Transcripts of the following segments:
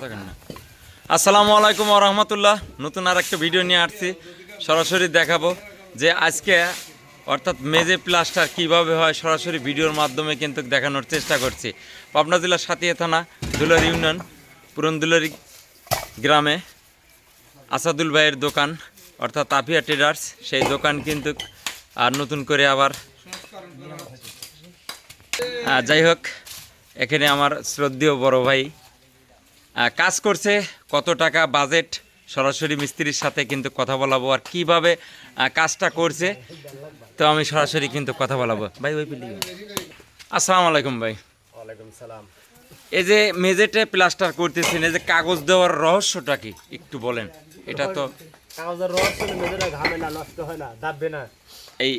আসসালামু আলাইকুম রহমতুল্লাহ। নতুন আর একটা ভিডিও নিয়ে আসছি। সরাসরি দেখাবো যে আজকে, অর্থাৎ মেজে প্লাস্টার কীভাবে হয় সরাসরি ভিডিওর মাধ্যমে কিন্তু দেখানোর চেষ্টা করছি। পাবনা জেলার সাতিয়া থানা, দুলার ইউনিয়ন পুরন দুলারি গ্রামে আসাদুল ভাইয়ের দোকান, অর্থাৎ আফিয়া ট্রেডার্স, সেই দোকান কিন্তু আর নতুন করে আবার যাই হোক, এখানে আমার শ্রদ্ধেয় বড় ভাই কাজ করছে কত টাকা বাজেট সরাসরি মিস্ত্রির সাথে কিন্তু কথা বলাবো আর কীভাবে কাজটা করছে তো আমি সরাসরি কিন্তু কথা বলাবো। ভাই ওই বিল্ডিং আসসালামু আলাইকুম ভাই। ওয়ালাইকুম সালাম। এই যে মেজেটে প্লাস্টার করতেছেন এই যে কাগজ দেওয়ার রহস্যটা কি? একটু বলেন এটা তো কাগজের হলে মেয়েদের ঘামে না নষ্ট হয় না দাববে না। এই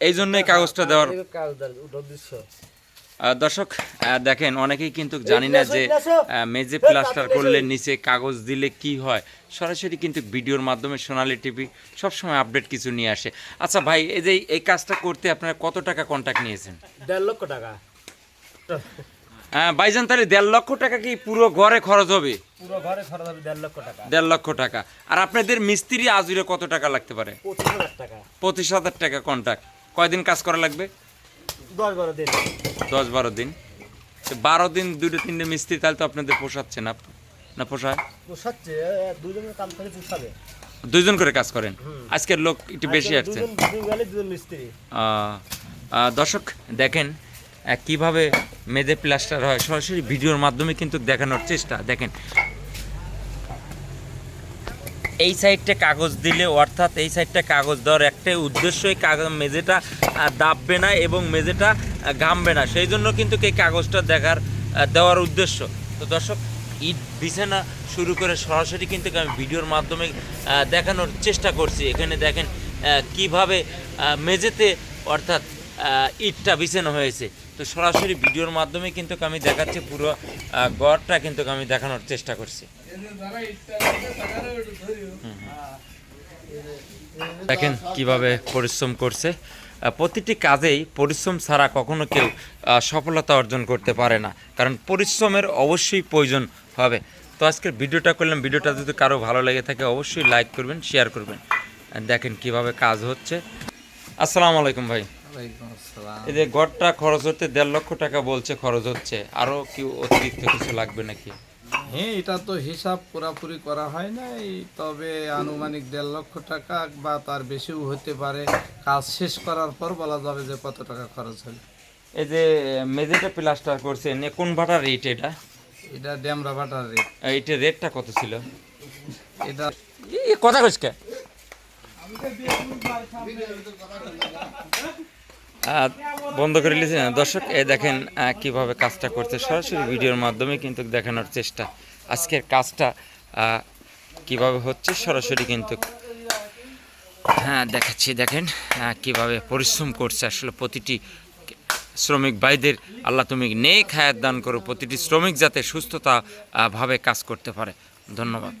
এই- জন্যই কাগজটা দেওয়ার উদ্দেশ্য আহ, দর্শক দেখেন অনেকেই কিন্তু জানি না যে মেজে প্লাস্টার করলে নিচে কাগজ দিলে কি হয়? সরাসরি কিন্তু ভিডিওর মাধ্যমে সোনালি টিভি সবসময় আপডেট কিছু নিয়ে আসে। আচ্ছা ভাই এই যে এই কাজটা করতে আপনারা কত টাকা কন্ট্যাক্ট নিয়েছেন? দেড় লক্ষ টাকা। হ্যাঁ ভাইজান তাহলে দেড় লক্ষ টাকা কি পুরো ঘরে খরচ হবে? পুরো ঘরে খরচ হবে দেড় লক্ষ টাকা। দেড় লক্ষ টাকা। আর আপনাদের মিস্ত্রি আজুরে কত টাকা লাগতে পারে? পঁচিশ হাজার টাকা। পঁচিশ হাজার টাকা কন্ট্যাক্ট কয়দিন কাজ করা লাগবে? দশ বারো দিন। দশ বারো দিন। বারো দিন দুটো তিনটে মিস্ত্রি তাহলে তো আপনাদের পোষাচ্ছে না না পোষায়? পোষাচ্ছে দুজনের কাম করে পোষাবে দুইজন করে কাজ করেন? আজকের লোক একটু বেশি আসছে দর্শক দেখেন কীভাবে মেদে প্লাস্টার হয়। সরাসরি ভিডিওর মাধ্যমে কিন্তু দেখানোর চেষ্টা। দেখেন এই সাইডটা কাগজ দিলে, অর্থাৎ এই সাইডটা কাগজ দেওয়ার একটাই উদ্দেশ্যই কাগজ মেঝেটা দাববে না এবং মেঝেটা ঘামবে না। সেই জন্য কিন্তু এই কাগজটা দেখার দেওয়ার উদ্দেশ্য। তো দর্শক ইট বিছানা শুরু করে সরাসরি কিন্তু আমি ভিডিওর মাধ্যমে দেখানোর চেষ্টা করছি। এখানে দেখেন কীভাবে মেঝেতে, অর্থাৎ ইটটা বিছানো হয়েছে। তো সরাসরি ভিডিওর মাধ্যমে কিন্তু আমি দেখাচ্ছি পুরো গড়টা কিন্তু আমি দেখানোর চেষ্টা করছি। দেখেন কীভাবে পরিশ্রম করছে। প্রতিটি কাজেই পরিশ্রম ছাড়া কখনো কেউ সফলতা অর্জন করতে পারে না, কারণ পরিশ্রমের অবশ্যই প্রয়োজন হবে। তো আজকের ভিডিওটা করলাম। ভিডিওটা যদি কারও ভালো লেগে থাকে, অবশ্যই লাইক করবেন শেয়ার করবেন। দেখেন কীভাবে কাজ হচ্ছে। আসসালামু আলাইকুম ভাই। এই যে গড়টা খরচ হতে দেড় লক্ষ টাকা বলছে খরচ হচ্ছে। আরও কি অতিরিক্ত কিছু লাগবে নাকি? হ্যাঁ এটা তো হিসাব পুরাপুরি করা হয় নাই তবে আনুমানিক দেড় লক্ষ টাকা বা তার বেশিও হতে পারে। কাজ শেষ করার পর বলা যাবে যে কত টাকা খরচ হলো। এই যে মেঝেটা প্লাস্টার করছেন এ কোন ভাটার রেট এটা? এটা ড্যামরা ভাটার রেট এইটার রেটটা কত ছিল? এটা কথা কইস বন্ধ করে নিয়েছে দর্শক এ দেখেন কীভাবে কাজটা করছে। সরাসরি ভিডিওর মাধ্যমে কিন্তু দেখানোর চেষ্টা। আজকের কাজটা কীভাবে হচ্ছে সরাসরি কিন্তু হ্যাঁ দেখাচ্ছি। দেখেন কীভাবে পরিশ্রম করছে আসলে প্রতিটি শ্রমিক ভাইদের। আল্লাহ তুমি নেক হায়াত দান করো, প্রতিটি শ্রমিক যাতে সুস্থতা ভাবে কাজ করতে পারে। ধন্যবাদ।